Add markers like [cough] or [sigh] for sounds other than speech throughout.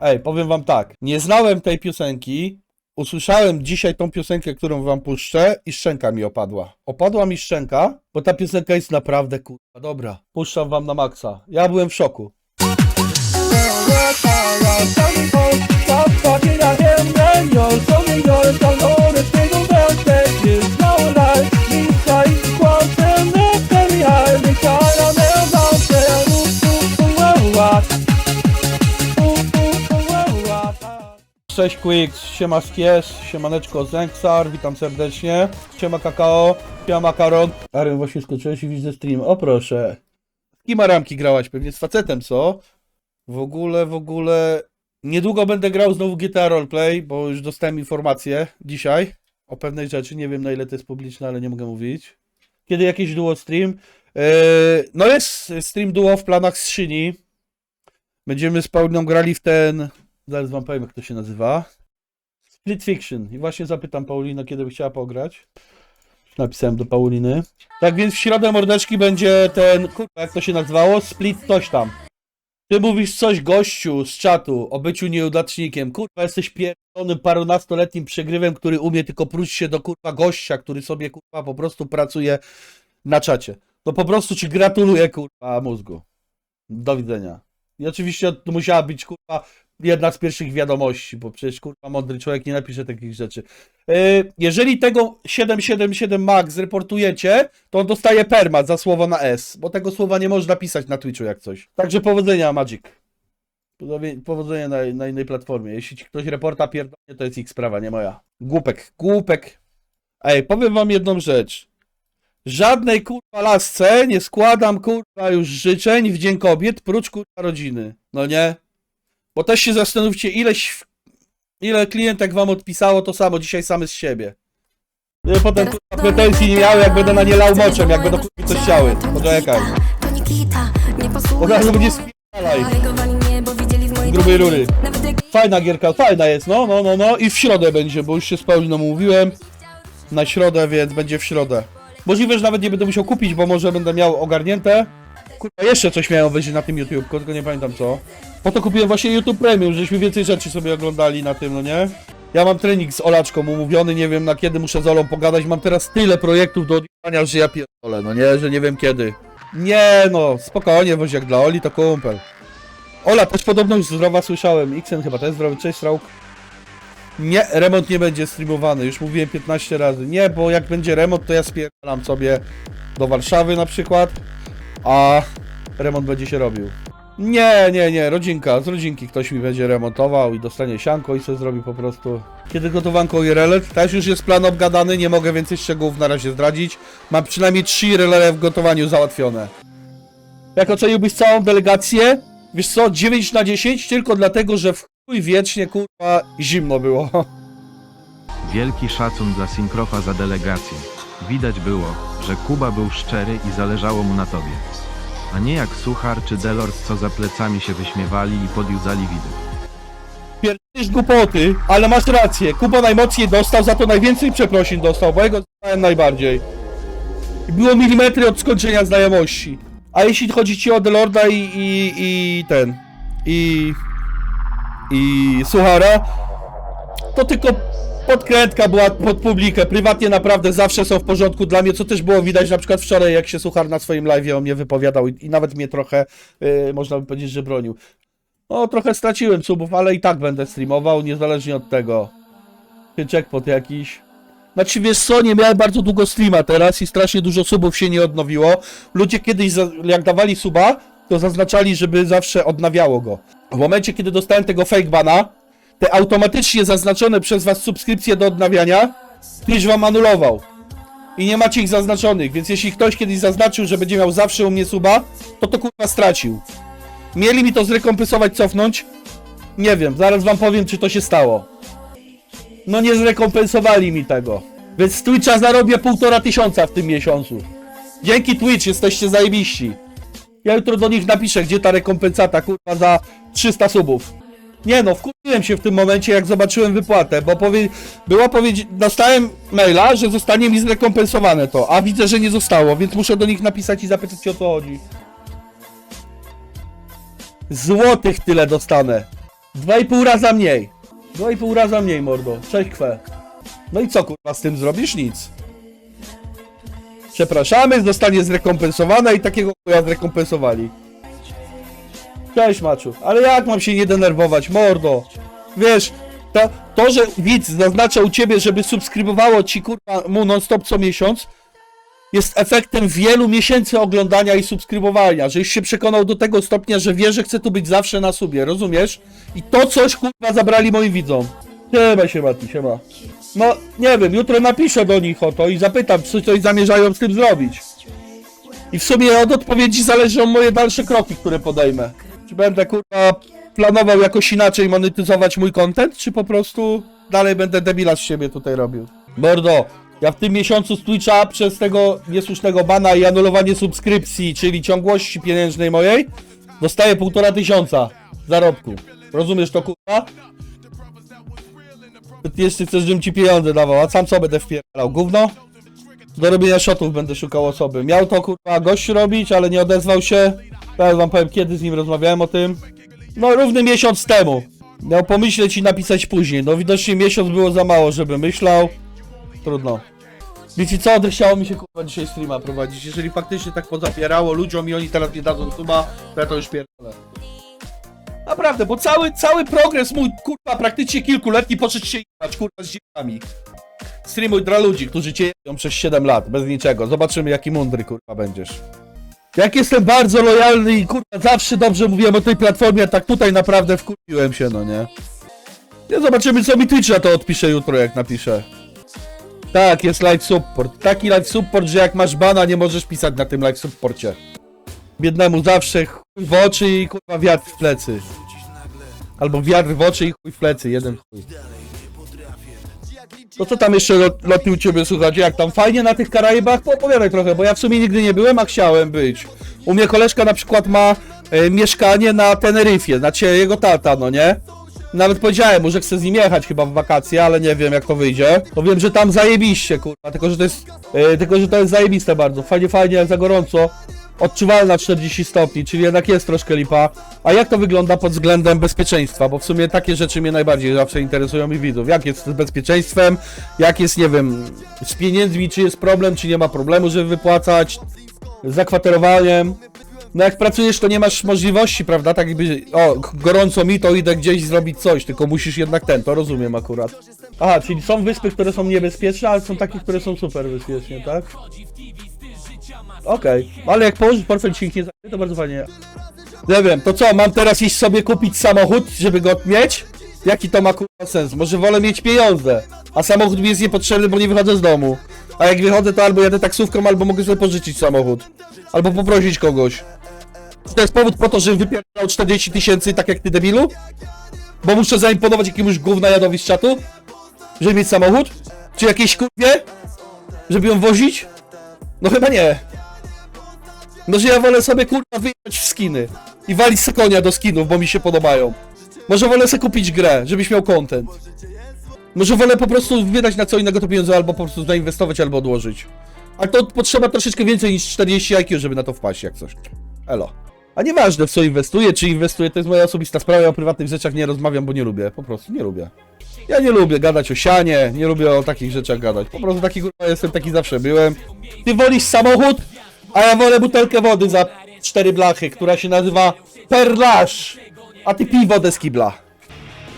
Ej, powiem wam tak. Nie znałem tej piosenki. Usłyszałem dzisiaj tą piosenkę, którą wam puszczę i szczęka mi opadła. Opadła mi szczęka, bo ta piosenka jest naprawdę kurwa dobra. Puszczam wam na maksa. Ja byłem w szoku. Cześć Quicks, siema Skies, siemaneczko Zęksar, witam serdecznie. Siema Kakao, siema Makaron. Aren, właśnie skoczyłeś i widzę stream, o proszę. Z kim ramki grałaś? Pewnie z facetem, co? W ogóle, w ogóle... Niedługo będę grał znowu GTA Roleplay, bo już dostałem informację dzisiaj o pewnej rzeczy, nie wiem na ile to jest publiczne, ale nie mogę mówić. Kiedy jakiś duo stream? Yy, no jest stream duo w planach z Szyni. Będziemy z Pauliną grali w ten... Zaraz wam powiem, jak to się nazywa. Split Fiction. I właśnie zapytam Paulinę, kiedy by chciała pograć. Napisałem do Pauliny. Tak więc w środę mordeczki będzie ten, kurwa, jak to się nazywało? Split coś tam. Ty mówisz coś gościu z czatu o byciu nieudacznikiem. Kurwa, jesteś pierdolonym parunastoletnim przegrywem, który umie tylko próć się do kurwa gościa, który sobie kurwa po prostu pracuje na czacie. To po prostu ci gratuluję kurwa mózgu. Do widzenia. I oczywiście to musiała być kurwa jedna z pierwszych wiadomości, bo przecież kurwa mądry człowiek nie napisze takich rzeczy. Yy, jeżeli tego 777 Max zreportujecie, to on dostaje permat za słowo na S, bo tego słowa nie można pisać na Twitchu jak coś. Także powodzenia Magic. Powodzenia na, na innej platformie. Jeśli ci ktoś reporta pierdolnie, to jest ich sprawa, nie moja. Głupek, głupek. Ej, powiem wam jedną rzecz. Żadnej kurwa lasce nie składam kurwa już życzeń w Dzień Kobiet, prócz kurwa rodziny. No nie? Bo też się zastanówcie, ileś, ile klientek wam odpisało to samo dzisiaj same z siebie. I potem kurwa pretensji nie miały, jak będę na nie lał moczem, jak będą kurwa coś chciały. Poczekaj. Od razu będzie spierdalaj. Grubej rury. Fajna gierka, fajna jest, no, no, no, no. I w środę będzie, bo już się z Pauliną mówiłem. Na środę, więc będzie w środę. Możliwe, że nawet nie będę musiał kupić, bo może będę miał ogarnięte. Kurwa, jeszcze coś miałem wejść na tym YouTube, tylko nie pamiętam co. Po to kupiłem właśnie YouTube Premium, żeśmy więcej rzeczy sobie oglądali na tym, no nie? Ja mam trening z Olaczką umówiony, nie wiem na kiedy muszę z Olą pogadać. Mam teraz tyle projektów do odjechania, że ja pierdolę, no nie, że nie wiem kiedy. Nie no, spokojnie, woziak dla Oli to kumpel. Ola też podobno już zdrowa słyszałem. Xen chyba też zdrowy. Cześć Rauk. Nie, remont nie będzie streamowany. Już mówiłem 15 razy. Nie, bo jak będzie remont, to ja spierdalam sobie do Warszawy na przykład, a remont będzie się robił. Nie, nie, nie, rodzinka, z rodzinki ktoś mi będzie remontował i dostanie sianko i sobie zrobi po prostu. Kiedy gotowanko i relet, też już jest plan obgadany, nie mogę więcej szczegółów na razie zdradzić. Mam przynajmniej 3 relele w gotowaniu załatwione. Jak oceniłbyś całą delegację? Wiesz co, 9 na 10 tylko dlatego, że w chuj wiecznie kurwa zimno było. [laughs] Wielki szacun dla Syncrofa za delegację. Widać było, że Kuba był szczery i zależało mu na tobie. A nie jak Suchar czy Delord, co za plecami się wyśmiewali i podjudzali widok. Pierdolisz głupoty, ale masz rację. Kuba najmocniej dostał, za to najwięcej przeprosin dostał, bo jego znałem najbardziej. I było milimetry od skończenia znajomości. A jeśli chodzi ci o Delorda i, i, i ten, i, i Suchara, to tylko podkrętka była pod publikę. Prywatnie naprawdę zawsze są w porządku dla mnie, co też było widać na przykład wczoraj, jak się Suchar na swoim live o mnie wypowiadał i, i nawet mnie trochę, yy, można by powiedzieć, że bronił. No, trochę straciłem subów, ale i tak będę streamował, niezależnie od tego. Czy Jackpot jakiś. Znaczy, wiesz co, nie miałem bardzo długo streama teraz i strasznie dużo subów się nie odnowiło. Ludzie kiedyś, jak dawali suba, to zaznaczali, żeby zawsze odnawiało go. W momencie, kiedy dostałem tego fake bana, te automatycznie zaznaczone przez was subskrypcje do odnawiania, Twitch wam anulował. I nie macie ich zaznaczonych, więc jeśli ktoś kiedyś zaznaczył, że będzie miał zawsze u mnie suba, to to kurwa stracił. Mieli mi to zrekompensować, cofnąć? Nie wiem, zaraz wam powiem, czy to się stało. No nie zrekompensowali mi tego. Więc z Twitcha zarobię półtora tysiąca w tym miesiącu. Dzięki Twitch jesteście zajebiści. Ja jutro do nich napiszę, gdzie ta rekompensata, kurwa, za 300 subów. Nie no, wkurzyłem się w tym momencie, jak zobaczyłem wypłatę, bo powie... było powiedzi... dostałem maila, że zostanie mi zrekompensowane to, a widzę, że nie zostało, więc muszę do nich napisać i zapytać, o co chodzi. Złotych tyle dostanę. Dwa i pół raza mniej. Dwa i pół raza mniej, mordo. Cześć kwe. No i co kurwa z tym zrobisz? Nic. Przepraszamy, zostanie zrekompensowana i takiego chuja zrekompensowali. Cześć Maczu. Ale jak mam się nie denerwować, mordo? Wiesz, to, to że widz zaznacza u ciebie, żeby subskrybowało ci kurwa mu non stop co miesiąc, jest efektem wielu miesięcy oglądania i subskrybowania, żeś się przekonał do tego stopnia, że wie, że chce tu być zawsze na subie, rozumiesz? I to coś kurwa zabrali moim widzom. Siema się Mati, siema. No, nie wiem, jutro napiszę do nich o to i zapytam, czy coś zamierzają z tym zrobić. I w sumie od odpowiedzi zależą moje dalsze kroki, które podejmę. Czy będę kurwa planował jakoś inaczej monetyzować mój content, czy po prostu dalej będę debila z siebie tutaj robił? Mordo, ja w tym miesiącu z Twitcha przez tego niesłusznego bana i anulowanie subskrypcji, czyli ciągłości pieniężnej mojej, dostaję półtora tysiąca zarobku. Rozumiesz to kurwa? Ty jeszcze chcesz, żebym ci pieniądze dawał, a sam co będę wpierał? Gówno? Do robienia shotów będę szukał osoby. Miał to kurwa gość robić, ale nie odezwał się. Teraz wam powiem kiedy z nim rozmawiałem o tym. No równy miesiąc temu. Miał pomyśleć i napisać później. No widocznie miesiąc było za mało, żeby myślał. Trudno. Wiecie co, odechciało mi się kurwa dzisiaj streama prowadzić. Jeżeli faktycznie tak pozapierało ludziom i oni teraz nie dadzą suba, to ja to już pierdolę. Naprawdę, bo cały, cały progres mój, kurwa, praktycznie kilkuletni poszedł się jebać, kurwa, z dzieciami. Streamuj dla ludzi, którzy cię jebią przez 7 lat, bez niczego. Zobaczymy, jaki mądry, kurwa, będziesz. Jak jestem bardzo lojalny i, kurwa, zawsze dobrze mówiłem o tej platformie, tak tutaj naprawdę wkurwiłem się, no nie? Nie zobaczymy, co mi Twitch na to odpisze jutro, jak napiszę. Tak, jest live support. Taki live support, że jak masz bana, nie możesz pisać na tym live supporcie. Biednemu zawsze chuj w oczy i kurwa wiatr w plecy. Albo wiatr w oczy i chuj w plecy, jeden chuj. To co tam jeszcze lot, loty u ciebie słuchać? Jak tam fajnie na tych Karaibach? Poopowiadaj trochę, bo ja w sumie nigdy nie byłem, a chciałem być. U mnie koleżka na przykład ma e, mieszkanie na Teneryfie, znaczy jego tata, no nie? Nawet powiedziałem mu, że chcę z nim jechać chyba w wakacje, ale nie wiem jak to wyjdzie. To wiem, że tam zajebiście, kurwa, tylko że to jest, e, tylko że to jest zajebiste bardzo. Fajnie, fajnie, za gorąco. Odczuwalna 40 stopni, czyli jednak jest troszkę lipa. A jak to wygląda pod względem bezpieczeństwa? Bo w sumie takie rzeczy mnie najbardziej zawsze interesują i widzów. Jak jest z bezpieczeństwem? Jak jest, nie wiem, z pieniędzmi, czy jest problem, czy nie ma problemu, żeby wypłacać? Z zakwaterowaniem? No jak pracujesz, to nie masz możliwości, prawda? Tak jakby, o, gorąco mi, to idę gdzieś zrobić coś, tylko musisz jednak ten, to rozumiem akurat. Aha, czyli są wyspy, które są niebezpieczne, ale są takie, które są super bezpieczne, tak? Okej, ale jak położysz portfel ci ich nie to bardzo fajnie. Nie wiem, to co, mam teraz iść sobie kupić samochód, żeby go mieć? Jaki to ma kurwa sens? Może wolę mieć pieniądze, a samochód mi jest niepotrzebny, bo nie wychodzę z domu. A jak wychodzę, to albo jadę taksówką, albo mogę sobie pożyczyć samochód. Albo poprosić kogoś. Czy to jest powód po to, żebym wypierdał 40 tysięcy, tak jak ty debilu? Bo muszę zaimponować jakiemuś gównajadowi z czatu? Żeby mieć samochód? Czy jakieś kurwie? Żeby ją wozić? No chyba nie. Może ja wolę sobie kurwa wyjechać w skiny i walić se konia do skinów, bo mi się podobają. Może wolę sobie kupić grę, żebyś miał content. Może wolę po prostu wydać na co innego to pieniądze, albo po prostu zainwestować, albo odłożyć. Ale to potrzeba troszeczkę więcej niż 40 IQ, żeby na to wpaść, jak coś. Elo. A nieważne w co inwestuję, czy inwestuję, to jest moja osobista sprawa, ja o prywatnych rzeczach nie rozmawiam, bo nie lubię, po prostu nie lubię. Ja nie lubię gadać o sianie, nie lubię o takich rzeczach gadać. Po prostu taki kurwa jestem, taki zawsze byłem. Ty wolisz samochód, a ja wolę butelkę wody za cztery blachy, która się nazywa Perlaż. A ty pij wodę z kibla.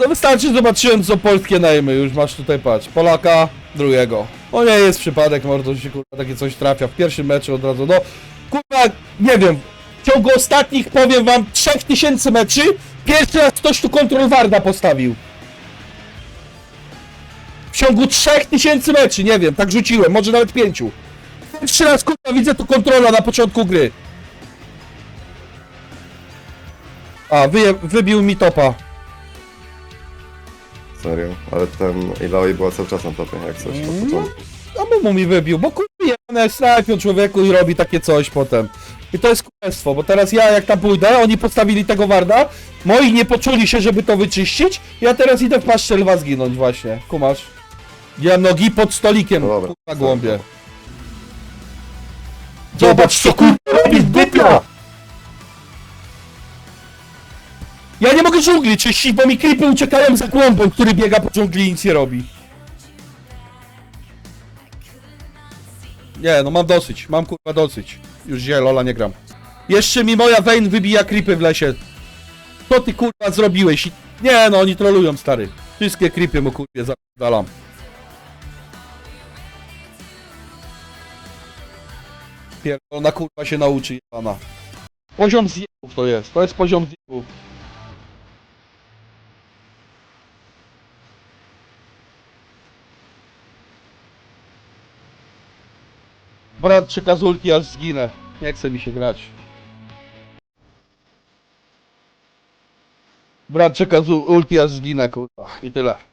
No wystarczy, zobaczyłem co polskie najmy, już masz tutaj patrz. Polaka, drugiego. O nie jest przypadek, mordo, że się kurwa takie coś trafia w pierwszym meczu od razu. No kurwa, nie wiem. W ciągu ostatnich, powiem wam, 3000 meczy, pierwszy raz ktoś tu kontrol Warda postawił. W ciągu 3000 meczy, nie wiem, tak rzuciłem, może nawet pięciu. Pierwszy raz kurwa widzę tu kontrola na początku gry. A, wyje, wybił mi topa. Serio, ale ten Ilaoi była cały czas na topie, jak coś Mm. od początku. A mu mu mi wybił, bo kurwa jebane snajpią człowieku i robi takie coś potem. I to jest królestwo, bo teraz ja jak tam pójdę, oni postawili tego warda, moi nie poczuli się, żeby to wyczyścić, ja teraz idę w paszczę lwa zginąć właśnie, kumasz. Ja nogi pod stolikiem, No dobra. kurwa głąbie. Zobacz co kurwa robi dupia! Ja nie mogę dżungli czyścić, bo mi creepy uciekają za głąbą, który biega po dżungli i nic nie robi. Nie, no mam dosyć, mam kurwa dosyć. Już źle, Lola nie gram. Jeszcze mi moja Vayne wybija creepy w lesie. Co ty kurwa zrobiłeś? Nie no, oni trolują stary. Wszystkie creepy mu kurwie zadalam. Pierdolona kurwa się nauczy jebana. Poziom zjebów to jest, to jest poziom zjebów. Brat czeka z aż zginę. Nie chce mi się grać. Brat czeka z ulti aż zginę kurwa. I tyle.